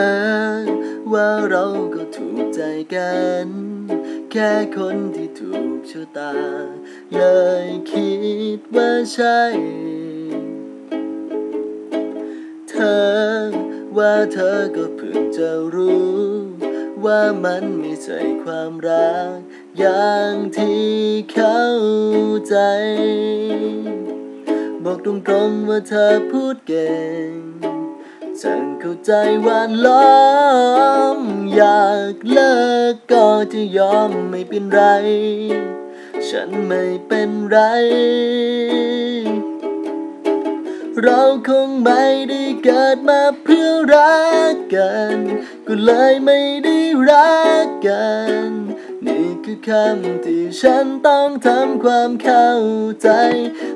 า ว่าเราก็ถูกใจกัน แค่คนที่ถูกชะตา เลยคิดว่าใช่ เธอ ว่าเธอก็เพิ่งจะรู้ ว่ามันไม่ใช่ความรัก อย่างที่เข้าใจบอกตรงๆว่าเธอพูดเก่ง ฉันเข้าใจว่าล้อม อยากเลิกก็จะยอมไม่เป็นไร ฉันไม่เป็นไร เราคงไม่ได้เกิดมาเพื่อรักกัน ก็เลยไม่ได้รักกัน นี่คือคำที่ฉันต้องทำความเข้าใจ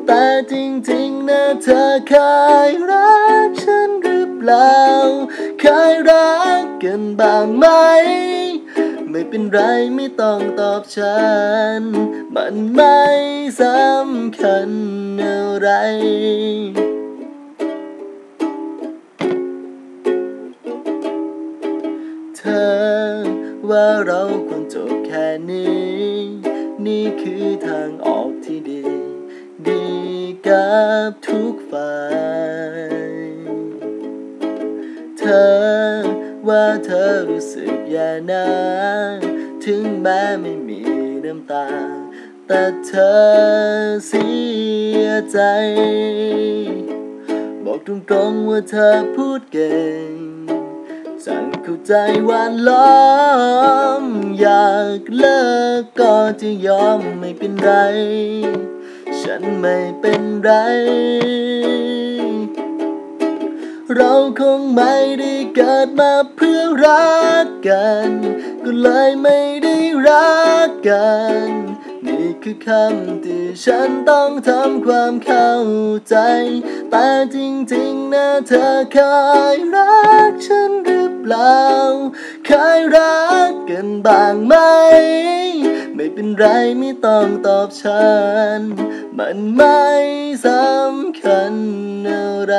แต่จริงๆนะเธอเคยรักฉัน ล่าเคยรักกันบ้างไหม ไม่เป็นไรไม่ต้องตอบฉัน มันไม่สำคัญอะไรเธอว่าเราควรจบแค่นี้ นี่คือทางออกที่ดี ดีกับทุกฝ่าย อ ว่าเธอรู้สึกแย่นะถึงแม้ไม่มีน้ำตา แต่เธอเสียใจ บอกตรงๆว่าเธอพูดเก่ง สั่งเข้าใจว่าล้อม อยากเลิกก็จะยอมไม่เป็นไร ฉันไม่เป็นไร เราคงไม่ได้เกิดมาเพื่อรักกัน ก็เลยไม่ได้รักกัน นี่คือคำที่ฉันต้องทำความเข้าใจ แต่จริงๆนะเธอเคยรักฉันหรือเปล่า เคยรักกันบ้างไหม ไม่เป็นไรไม่ต้องตอบฉัน มันไม่สำคัญอะไร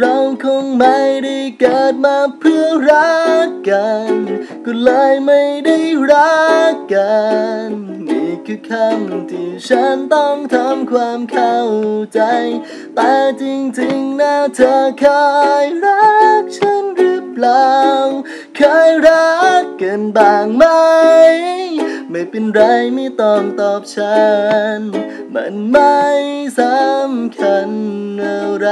เราคงไม่ได้เกิดมาเพื่อรักกัน ก็เลยไม่ได้รักกัน นี่คือคำที่ฉันต้องทำความเข้าใจ แต่จริงๆนะเธอเคยรักฉันหรือเปล่า เคยรักกันบ้างไหม ไม่เป็นไรไม่ต้องตอบฉัน มันไม่สำคัญอะไร